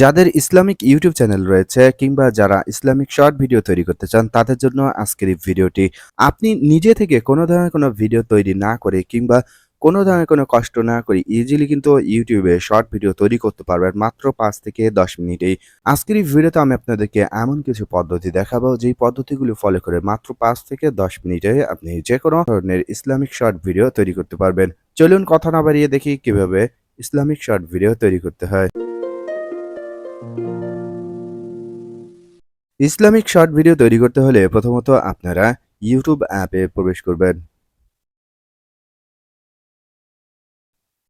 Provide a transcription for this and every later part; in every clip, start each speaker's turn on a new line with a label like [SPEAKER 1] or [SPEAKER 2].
[SPEAKER 1] যাদের Islamic YouTube channel রয়েছে কিংবা যারা ইসলামিক শর্ট ভিডিও তৈরি করতে চান, তাদের জন্য আজকের এই ভিডিওটি। আপনি নিজে থেকে কোনো ধরনের কোনো ভিডিও তৈরি না করে কিংবা কোনো ধরনের কোনো কষ্ট না করে ইজিলি কিন্তু ইউটিউবে শর্ট ভিডিও তৈরি করতে পারবেন মাত্র পাঁচ থেকে দশ মিনিটেই। আজকের এই ভিডিওতে আমি আপনাদেরকে এমন কিছু পদ্ধতি দেখাবো, যেই পদ্ধতিগুলো ফলো করে মাত্র পাঁচ থেকে দশ মিনিটে আপনি যে কোনো ধরনের ইসলামিক শর্ট ভিডিও তৈরি করতে পারবেন। চলুন কথা না বাড়িয়ে দেখি কীভাবে ইসলামিক শর্ট ভিডিও তৈরি করতে হয়। ইসলামিক শর্ট ভিডিও তৈরি করতে হলে প্রথমত আপনারা ইউটিউব অ্যাপে প্রবেশ করবেন।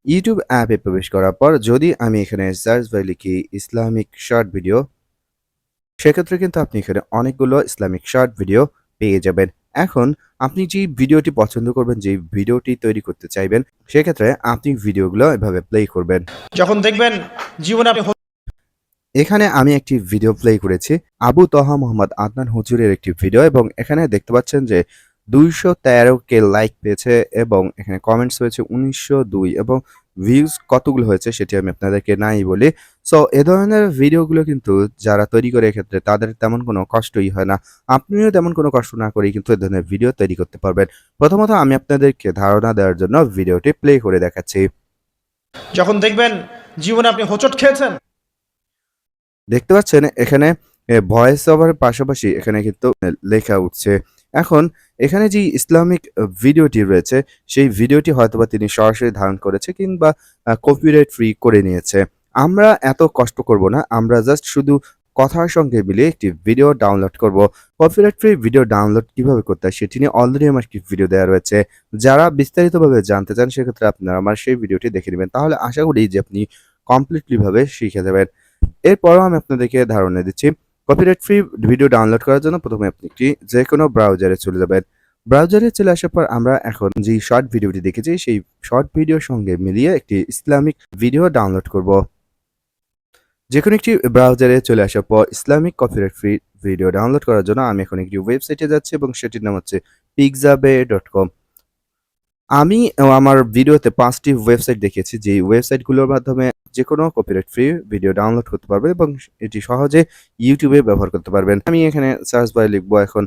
[SPEAKER 1] ইউটিউব অ্যাপে প্রবেশ করার পর যদি আমি এখানে সার্চ বাই লিখি ইসলামিক শর্ট ভিডিও, সেক্ষেত্রে কিন্তু আপনি এখানে অনেকগুলো ইসলামিক শর্ট ভিডিও পেয়ে যাবেন। এখন আপনি যে ভিডিওটি পছন্দ করবেন, যে ভিডিওটি তৈরি করতে চাইবেন, সেক্ষেত্রে আপনি ভিডিওগুলো এভাবে প্লে করবেন।
[SPEAKER 2] যখন দেখবেন জীবনে আপনি
[SPEAKER 1] এখানে আমি একটি ভিডিও প্লে করেছি। আবু তহা মোহাম্মদ আদনান হুজুরের একটি ভিডিও এবং এখানে দেখতে পাচ্ছেন যে দুইশো তেরো কে লাইক পেয়েছে এবং এখানে কমেন্টস হয়েছে উনিশশো দুই এবং ভিউজ কতগুলো হয়েছে সেটি আমি আপনাদেরকে নাই বলি। সো এ ধরনের ভিডিওগুলো কিন্তু যারা তৈরি করে এক্ষেত্রে তাদের তেমন কোনো কষ্টই হয় না। আপনিও তেমন কোনো কষ্ট না করেই কিন্তু এ ধরনের ভিডিও তৈরি করতে পারবেন। প্রথমত আমি আপনাদেরকে ধারণা দেওয়ার জন্য ভিডিওটি প্লে করে দেখাচ্ছি।
[SPEAKER 2] যখন দেখবেন জীবনে আপনি হোঁচট খেয়েছেন
[SPEAKER 1] দেখতে পাচ্ছেন, এখানে ভয়েস ওভারের পাশাপাশি এখানে কিন্তু লেখা উঠছে। এখন, এখানে যে ইসলামিক ভিডিওটি রয়েছে, সেই ভিডিওটি হয়তোবা তিনি সরাসরি ধারণ করেছে কিংবা কপিরাইট ফ্রি করে নিয়েছে। আমরা এত কষ্ট করব না, আমরা জাস্ট শুধু কথার সঙ্গে মিলিয়ে একটি ভিডিও ডাউনলোড করব। কপিরাইট ফ্রি ভিডিও ডাউনলোড কীভাবে করতে হয়, সেটি নিয়ে অলরেডি আমার একটি ভিডিও দেওয়া রয়েছে। যারা বিস্তারিতভাবে জানতে চান, সেক্ষেত্রে আপনারা আমার সেই ভিডিওটি দেখে নেবেন। তাহলে আশা করি যে আপনি কমপ্লিটলি ভাবে শিখে যাবেন। এরপরও আমি আপনাদেরকে ধারণা দিচ্ছি কপিরাইট ফ্রি ভিডিও ডাউনলোড করার জন্য প্রথমে আপনি একটি যে কোনো ব্রাউজারে চলে যাবেন। ব্রাউজারে চলে আসার পর আমরা এখন যে শর্ট ভিডিওটি দেখেছি, সেই শর্ট ভিডিওর সঙ্গে মিলিয়ে একটি ইসলামিক ভিডিও ডাউনলোড করব। যে কোনো একটি ব্রাউজারে চলে আসার পর Islamic copyright free video download করার জন্য আমি এখন একটি ওয়েবসাইটে যাচ্ছি এবং সেটির নাম হচ্ছে পিকজাবে ডট কম আমি আমার ভিডিওতে পাঁচটি ওয়েবসাইট দেখেছি যে ওয়েবসাইটগুলোর মাধ্যমে যে কোনো কপিরাইট ফ্রি ভিডিও ডাউনলোড করতে পারবেন এবং এটি সহজে ইউটিউবে ব্যবহার করতে পারবেন। আমি এখানে সার্চ বারে লিখব এখন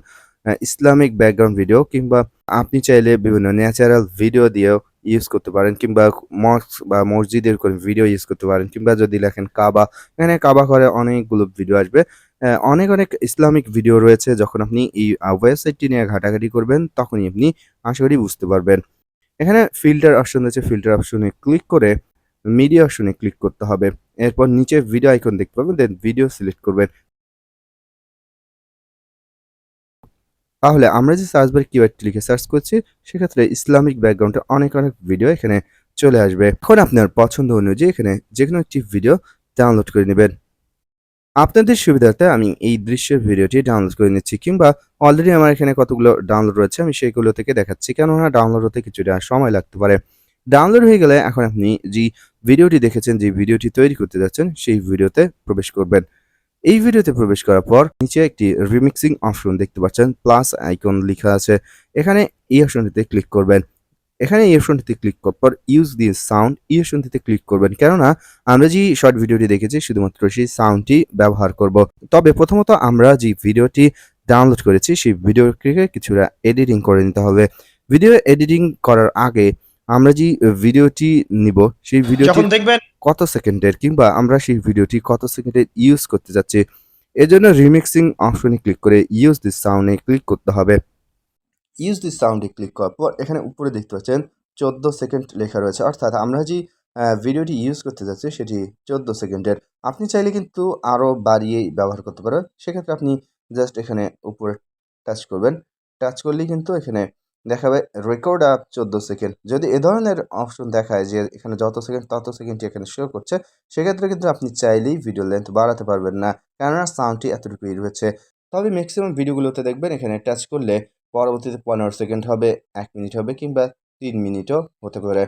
[SPEAKER 1] ইসলামিক ব্যাকগ্রাউন্ড ভিডিও কিংবা আপনি চাইলে বিভিন্ন ন্যাচারাল ভিডিও দিয়েও ইউজ করতে পারেন কিংবা মস্ক বা মসজিদের কোনো ভিডিও ইউজ করতে পারেন কিংবা যদি লেখেন কাবা, এখানে কাবা করে অনেকগুলো ভিডিও আসবে। অনেক অনেক ইসলামিক ভিডিও রয়েছে, যখন আপনি এই ওয়েবসাইটটি নিয়ে ঘাটাঘাটি করবেন, তখনই আপনি আশা করি বুঝতে পারবেন। এখানে ফিল্টার অপশন রয়েছে ফিল্টার অপশনে ক্লিক করে মিডিয়া অপশনে ক্লিক করতে হবে। এরপর নিচে ভিডিও আইকন দেখতে পাবেন দেন ভিডিও সিলেক্ট করবেন। তাহলে আমরা যে সার্চ বারে কিওয়ার্ডটি লিখে সার্চ করছি, সেক্ষেত্রে ইসলামিক ব্যাকগ্রাউন্ডে অনেক অনেক ভিডিও এখানে চলে আসবে। এখন আপনার পছন্দ অনুযায়ী এখানে যে কোনো একটি ভিডিও ডাউনলোড করে নেবেন। আপনাদের সুবিধার্থে আমি এই দৃশ্যের ভিডিওটি ডাউনলোড করে নিচ্ছি, কিংবা অলরেডি আমার এখানে কতগুলো ডাউনলোড রয়েছে, আমি সেইগুলো থেকে দেখাচ্ছি। কেননা ডাউনলোড হতে কিছুটা সময় লাগতে পারে। ডাউনলোড হয়ে গেলে এখন আপনি যে ভিডিওটি দেখেছেন, যে ভিডিওটি তৈরি করতে যাচ্ছেন, সেই ভিডিওতে প্রবেশ করবেন। এই ভিডিওতে প্রবেশ করার পর নিচে একটি রিমিক্সিং অপশন দেখতে পাচ্ছেন প্লাস আইকন লেখা আছে। এখানে এই অপশনটিতে ক্লিক করবেন। এখানে এই অপশনটিতে ক্লিক করার পর ইউজ দি সাউন্ড এই অপশনটিতে ক্লিক করবেন। কেননা, আমরা যে শর্ট ভিডিওটি দেখেছি, শুধুমাত্র সেই সাউন্ডটি ব্যবহার করব। তবে প্রথমত আমরা যে ভিডিওটি ডাউনলোড করেছি, সেই ভিডিওটিকে কিছুটা এডিটিং করে নিতে হবে। ভিডিও এডিটিং করার আগে আমরা যে ভিডিওটি নিব সেই ভিডিওটি
[SPEAKER 2] যখন দেখবেন
[SPEAKER 1] কত সেকেন্ডের কিংবা আমরা সেই ভিডিওটি কত সেকেন্ডের ইউজ করতে যাচ্ছি এজন্য রিমিক্সিং অপশনে ক্লিক করে ইউজ দিস সাউন্ডে ক্লিক করতে হবে। ইউজ দিস সাউন্ডে ক্লিক করার পর এখানে উপরে দেখতে পাচ্ছেন চোদ্দ সেকেন্ড লেখা রয়েছে। অর্থাৎ আমরা যে ভিডিওটি ইউজ করতে যাচ্ছি সেটি চোদ্দ সেকেন্ডের। আপনি চাইলে কিন্তু আরও বাড়িয়ে ব্যবহার করতে পারেন। সেক্ষেত্রে আপনি জাস্ট এখানে উপরে টাচ করবেন। টাচ করলেই কিন্তু এখানে দেখাবে রেকর্ড আপ চোদ্দ সেকেন্ড যদি এ ধরনের অপশন দেখায় যে এখানে যত সেকেন্ড তত সেকেন্ডটি এখানে শো করছে, সেক্ষেত্রে কিন্তু আপনি চাইলেই ভিডিও লেন্থ বাড়াতে পারবেন না। কেননা সাউন্ডটি এতটুকুই রয়েছে। তবে ম্যাক্সিমাম ভিডিওগুলোতে দেখবেন এখানে টাচ করলে পরবর্তীতে পনেরো সেকেন্ড হবে, এক মিনিট হবে কিংবা তিন মিনিটও হতে পারে।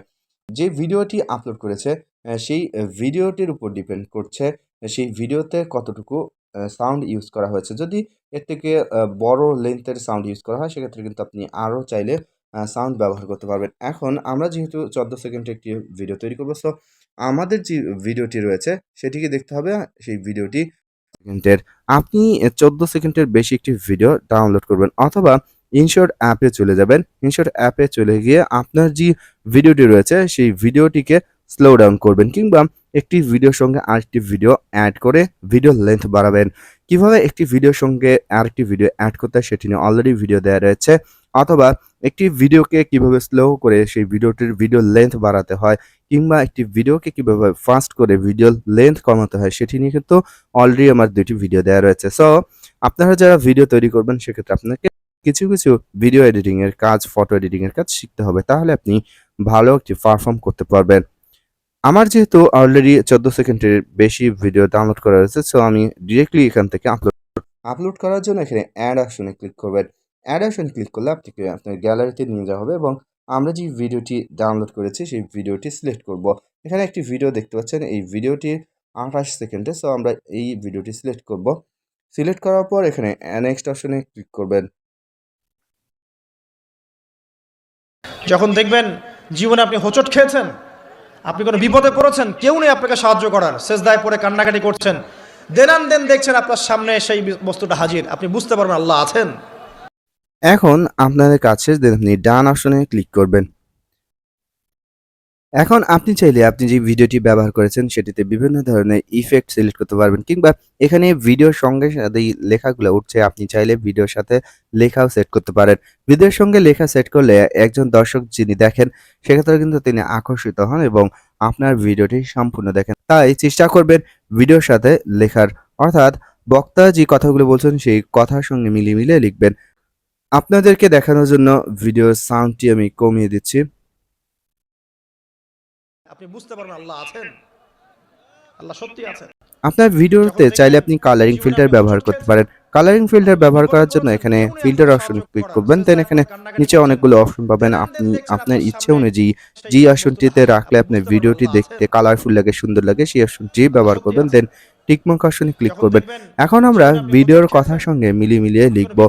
[SPEAKER 1] যে ভিডিওটি আপলোড করেছে সেই ভিডিওটির উপর ডিপেন্ড করছে, সেই ভিডিওতে কতটুকু সাউন্ড ইউজ করা হয়েছে। যদি এর থেকে বড় লেন্থের সাউন্ড ইউজ করা হয়, সেক্ষেত্রে কিন্তু আপনি আরও চাইলে সাউন্ড ব্যবহার করতে পারবেন। এখন আমরা যেহেতু চোদ্দ সেকেন্ডে একটি ভিডিও তৈরি করব সো আমাদের যে ভিডিওটি রয়েছে, সেটিকে দেখতে হবে। সেই ভিডিওটি সেকেন্ডের, আপনি চোদ্দ সেকেন্ডের বেশি একটি ভিডিও ডাউনলোড করবেন, অথবা ইনশর্ট অ্যাপে চলে যাবেন। ইনশর্ট অ্যাপে চলে গিয়ে আপনার যে ভিডিওটি রয়েছে, সেই ভিডিওটিকে স্লো ডাউন করবেন, কিংবা একটি ভিডিওর সঙ্গে আরেকটি ভিডিও অ্যাড করে ভিডিও লেন্থ বাড়াবেন। কীভাবে একটি ভিডিওর সঙ্গে আরেকটি ভিডিও অ্যাড করতে সেটি নিয়ে অলরেডি ভিডিও দেওয়া রয়েছে। অথবা একটি ভিডিওকে কীভাবে স্লো করে সেই ভিডিওটির ভিডিও লেন্থ বাড়াতে হয় কিংবা একটি ভিডিওকে কীভাবে ফাস্ট করে ভিডিও লেন্থ কমাতে হয় সেটি নিয়ে কিন্তু অলরেডি আমার দুটি ভিডিও দেওয়া রয়েছে। সো আপনারা যারা ভিডিও তৈরি করবেন সেক্ষেত্রে আপনাকে কিছু কিছু ভিডিও এডিটিংয়ের কাজ ফটো এডিটিংয়ের কাজ শিখতে হবে। তাহলে আপনি ভালো একটি পারফর্ম করতে পারবেন। আমার যেহেতু অলরেডি চোদ্দ সেকেন্ডের বেশি ভিডিও ডাউনলোড করা রয়েছে সো আমি ডিরেক্টলি এখান থেকে আপলোড আপলোড করার জন্য এখানে অ্যাড অপশনে ক্লিক করবেন। অ্যাড অপশন ক্লিক করলে আপনাকে আপনার গ্যালারিতে নিয়ে যাওয়া হবে এবং আমরা যে ভিডিওটি ডাউনলোড করেছি সেই ভিডিওটি সিলেক্ট করব। এখানে একটি ভিডিও দেখতে পাচ্ছেন এই ভিডিওটি আঠাশ সেকেন্ডে সো আমরা এই ভিডিওটি সিলেক্ট করব। সিলেক্ট করার পর এখানে নেক্সট অপশনে ক্লিক করবেন।
[SPEAKER 2] যখন দেখবেন জীবনে আপনি হোঁচট খেয়েছেন আপনি কোনো বিপদে পড়েছেন? কেউ নেই আপনাকে সাহায্য করার। শেষ দায় পরে কান্নাকাটি করছেন। দেনান দেন দেখছেন আপনার সামনে সেই বস্তুটা হাজির। আপনি বুঝতে পারবেন আল্লাহ আছেন।
[SPEAKER 1] এখন আপনাদের কাছে ডান অপশনে ক্লিক করবেন। এখন আপনি চাইলে আপনি যে ভিডিওটি ব্যবহার করেছেন সেটিতে বিভিন্ন ধরনের ইফেক্ট সিলেক্ট করতে পারবেন কিংবা এখানে ভিডিওর সঙ্গে এই লেখাগুলো উঠছে, আপনি চাইলে ভিডিওর সাথে লেখাও সেট করতে পারেন। ভিডিওর সঙ্গে লেখা সেট করলে একজন দর্শক যিনি দেখেন, সেক্ষেত্রে কিন্তু তিনি আকর্ষিত হন এবং আপনার ভিডিওটি সম্পূর্ণ দেখেন। তাই চেষ্টা করবেন ভিডিওর সাথে লেখার। অর্থাৎ বক্তা যে কথাগুলো বলছেন, সেই কথার সঙ্গে মিলিয়ে মিলিয়ে লিখবেন। আপনাদেরকে দেখানোর জন্য ভিডিওর সাউন্ডটি আমি কমিয়ে দিচ্ছি।
[SPEAKER 2] আপনি বুঝতে পারবেন আল্লাহ আছেন। আল্লাহ সত্যি আছেন।
[SPEAKER 1] আপনার ভিডিওতে চাইলে আপনি কালারিং ফিল্টার ব্যবহার করতে পারেন। কালারিং ফিল্টার ব্যবহার করার জন্য এখানে ফিল্টার অপশন ক্লিক করবেন দেন এখানে নিচে অনেকগুলো অপশন পাবেন। আপনি আপনার ইচ্ছে অনুযায়ী যে অপশনটিতে রাখলে আপনার ভিডিওটি দেখতে কালারফুল লাগে সুন্দর লাগে সেই অপশনটি ব্যবহার করবেন দেন টিকমার্ক অপশনে ক্লিক করবেন। এখন আমরা ভিডিওর কথার সঙ্গে মিলিয়ে মিলিয়ে লিখব।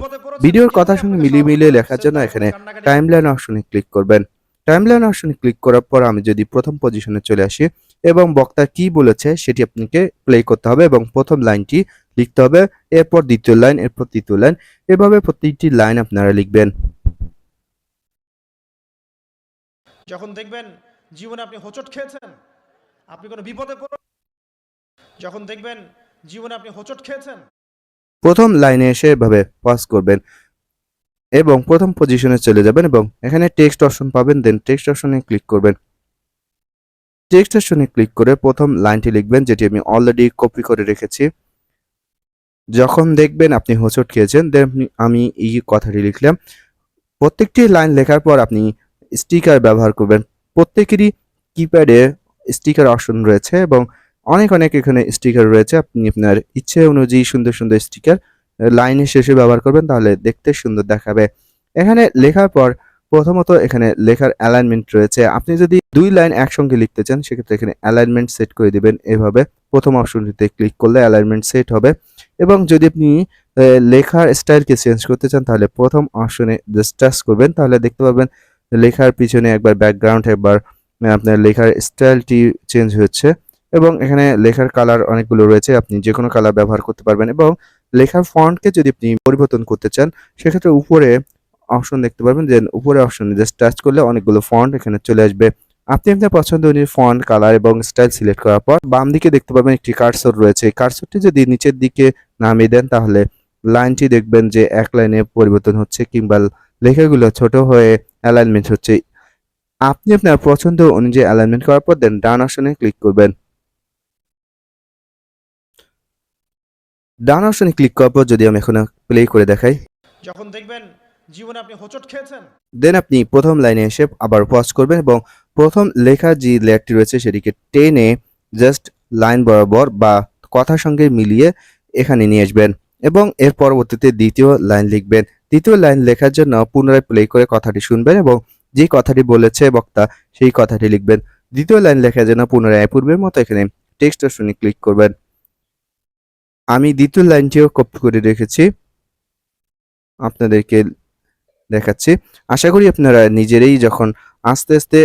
[SPEAKER 1] ভিডিওর কথার সঙ্গে মিলিয়ে মিলিয়ে লেখার জন্য এখানে টাইমলাইন অপশনে ক্লিক করবেন। টাইমলাইন অপশনে ক্লিক করার পর আমি যদি প্রথম পজিশনে চলে আসি এবং বক্তা কি বলেছে সেটি আপনাকে প্লে করতে হবে এবং প্রথম লাইনটি লিখতে হবে এরপর দ্বিতীয় লাইন এরপর তৃতীয় লাইন এভাবে প্রত্যেকটি লাইন আপনারা লিখবেন।
[SPEAKER 2] যখন দেখবেন জীবনে আপনি হোঁচট খেয়েছেন আপনি কোনো বিপদে যখন দেখবেন জীবনে আপনি হোঁচট খেয়েছেন
[SPEAKER 1] প্রথম লাইনে এসে এভাবে পাস করবেন। এবং প্রথম পজিশনে চলে যাবেন এবং এখানে টেক্সট অপশন পাবেন দেন টেক্সট অপশনে ক্লিক করবেন। টেক্সট অপশনে ক্লিক করে প্রথম লাইনটি লিখবেন, যেটি আমি অলরেডি কপি করে রেখেছি। যখন দেখবেন আপনি হোঁচট খেয়েছেন দেন আমি এই কথাটি লিখলাম। প্রত্যেকটি লাইন লেখার পর আপনি স্টিকার ব্যবহার করবেন। প্রত্যেকেরই কিপ্যাডে স্টিকার অপশন রয়েছে এবং অনেক অনেক এখানে স্টিকার রয়েছে। আপনি আপনার ইচ্ছে অনুযায়ী সুন্দর সুন্দর স্টিকার লাইনের শেষে ব্যবহার করবেন, তাহলে দেখতে সুন্দর দেখাবে। এখানে লেখার পর প্রথমত এখানে লেখার অ্যালাইনমেন্ট রয়েছে। আপনি যদি দুই লাইন একসঙ্গে লিখতে চান, সেক্ষেত্রে এখানে অ্যালাইনমেন্ট সেট করে দিবেন এভাবে। প্রথম অপশনটিতে ক্লিক করলে অ্যালাইনমেন্ট সেট হবে। এবং যদি আপনি লেখার স্টাইলকে চেঞ্জ করতে চান, তাহলে প্রথম অপশনে টাচ করবেন। তাহলে দেখতে পাবেন লেখার পিছনে একবার ব্যাকগ্রাউন্ড একবার আপনার লেখার স্টাইলটি চেঞ্জ হচ্ছে। এবং এখানে লেখার কালার অনেকগুলো রয়েছে। আপনি যে কোনো কালার ব্যবহার করতে পারবেন এবং লেখার ফন্টকে যদি আপনি পরিবর্তন করতে চান, সেক্ষেত্রে উপরে অপশন দেখতে পারবেন যে উপরে অপশন জাস্ট টাচ করলে অনেকগুলো ফন্ট এখানে চলে আসবে। আপনি আপনার পছন্দ অনুযায়ী ফন্ট কালার এবং স্টাইল সিলেক্ট করার পর বাম দিকে দেখতে পাবেন একটি কার্সর রয়েছে। কার্সরটি যদি নিচের দিকে নামিয়ে দেন, তাহলে লাইনটি দেখবেন যে এক লাইনে পরিবর্তন হচ্ছে কিংবা লেখাগুলো ছোট হয়ে অ্যালাইনমেন্ট হচ্ছে। আপনি আপনার পছন্দ অনুযায়ী অ্যালাইনমেন্ট করার পর দেন ডান অপশনে ক্লিক করবেন। ডান অপশনে ক্লিক করার পর যদি আমি এখন প্লে করে দেখাই।
[SPEAKER 2] যখন দেখবেন জীবনে আপনি হোঁচট খেয়েছেন।
[SPEAKER 1] দেন আপনি প্রথম লাইনে এসে আবার পজ করবেন এবং প্রথম লেখা যে লেয়ারটি রয়েছে সেটিকে টেনে জাস্ট লাইন বরাবর বা কথার সঙ্গে মিলিয়ে এখানে নিয়ে আসবেন এবং এর পরবর্তীতে দ্বিতীয় লাইন লিখবেন। দ্বিতীয় লাইন লেখার জন্য পুনরায় প্লে করে কথাটি শুনবেন এবং যে কথাটি বলেছে বক্তা সেই কথাটি লিখবেন। দ্বিতীয় লাইন লেখার জন্য পুনরায় পূর্বের মতো এখানে টেক্সট অপশনে ক্লিক করবেন। আমি দ্বিতীয় লাইনটিও কপি করে রেখেছি। আপনাদেরকে দেখাচ্ছি। আশা করি আপনারা নিজেরাই যখন আস্তে আস্তে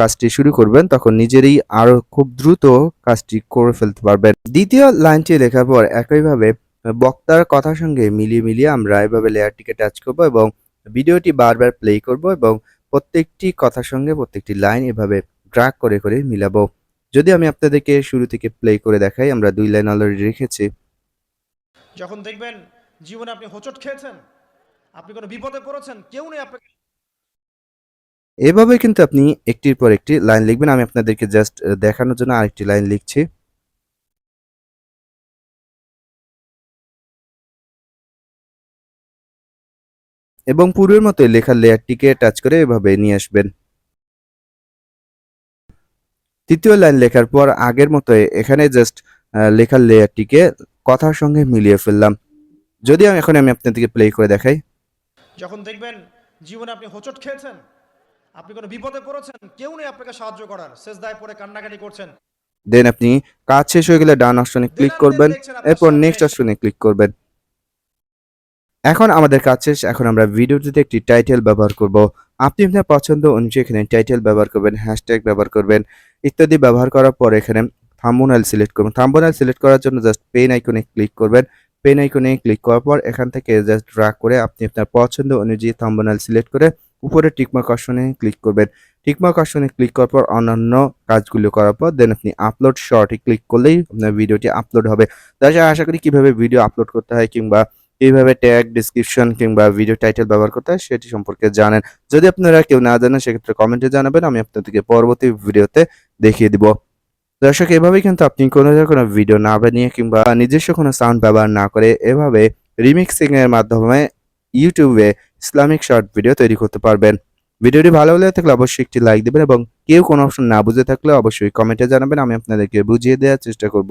[SPEAKER 1] কাজটি শুরু করবেন, তখন নিজেরই আরও খুব দ্রুত কাজটি করে ফেলতে পারবেন। দ্বিতীয় লাইনটি লেখার পর একইভাবে বক্তার কথার সঙ্গে মিলিয়ে মিলিয়ে আমরা এভাবে লেয়ারটিকে টাচ করব এবং ভিডিওটি বারবার প্লে করব এবং প্রত্যেকটি কথার সঙ্গে প্রত্যেকটি লাইন এভাবে ড্রাগ করে করে মিলাবো। যদি আমি আপনাদেরকে শুরু থেকে প্লে করে দেখাই, আমরা দুই লাইন অলরেডি রেখেছি।
[SPEAKER 2] যখন দেখবেন জীবনে আপনি হোঁচট খেয়েছেন, আপনি কোনো বিপদে পড়েছেন, কেউ নেই আপনাকে
[SPEAKER 1] এভাবে কিন্তু আপনি একটির পর একটি লাইন লিখবেন। আমি আপনাদেরকে জাস্ট দেখানোর জন্য আরেকটি লাইন লিখছি। এবং পূর্বের মতো লেখার লেয়ারটিকে টাচ করে এভাবে নিয়ে আসবেন। তৃতীয় লাইন লেখার পর আগের মতো এখানে জাস্ট লেখার লেয়ারটিকে কথার সঙ্গে মিলিয়ে ফেললাম। যদি আমি এখন আমি আপনাদেরকে প্লে করে দেখাই।
[SPEAKER 2] যখন দেখবেন জীবনে আপনি হোঁচট খেয়েছেন আপনি কোনো বিপদে পড়েছেন কেউ নেই আপনাকে সাহায্য করার। শেষ দায় পড়ে কান্নাকাটি করছেন।
[SPEAKER 1] দেন আপনি কাজ শেষ হয়ে গেলে ডান অপশনে ক্লিক করবেন এরপর নেক্সট অপশনে ক্লিক করবেন। এখন আমাদের কাজ শেষ এখন আমরা ভিডিওটিতে একটি টাইটেল ব্যবহার করব। আপনি আপনার পছন্দ অনুযায়ী এখানে টাইটেল ব্যবহার করবেন হ্যাশট্যাগ ব্যবহার করবেন ইত্যাদি ব্যবহার করার পর এখানে থাম্বনেল সিলেক্ট করবেন। থাম্বনেল সিলেক্ট করার জন্য জাস্ট পেন আইকনে ক্লিক করবেন। পেন আইকনে ক্লিক করার পর এখান থেকে জাস্ট ড্রাগ করে আপনি আপনার পছন্দ অনুযায়ী থাম্বনেল সিলেক্ট করে উপরে টিকমার্ক অপশনে ক্লিক করবেন। টিকমার্ক অপশনে ক্লিক করার পর অন্যান্য কাজগুলো করার পর দেন আপনি আপলোড শর্টে ক্লিক করলেই আপনার ভিডিওটি আপলোড হবে। তাছাড়া আশা করি কীভাবে ভিডিও আপলোড করতে হয় কিংবা কীভাবে ট্যাগ ডিসক্রিপশন কিংবা ভিডিও টাইটেল ব্যবহার করতে হয় সেটি সম্পর্কে জানেন। যদি আপনারা কেউ না জানেন, সেক্ষেত্রে কমেন্টে জানাবেন, আমি আপনাদেরকে পরবর্তী ভিডিওতে দেখিয়ে দিব। দর্শক এভাবে কিন্তু আপনি কোনো কোনো ভিডিও না বানিয়ে কিংবা নিজস্ব কোনো সাউন্ড ব্যবহার না করে এভাবে রিমিক্সিং এর মাধ্যমে ইউটিউবে ইসলামিক শর্ট ভিডিও তৈরি করতে পারবেন। ভিডিওটি ভালো হলে থাকলে অবশ্যই একটি লাইক দেবেন এবং কেউ কোনো অপশন না বুঝে থাকলে অবশ্যই কমেন্টে জানাবেন, আমি আপনাদেরকে বুঝিয়ে দেওয়ার চেষ্টা করব।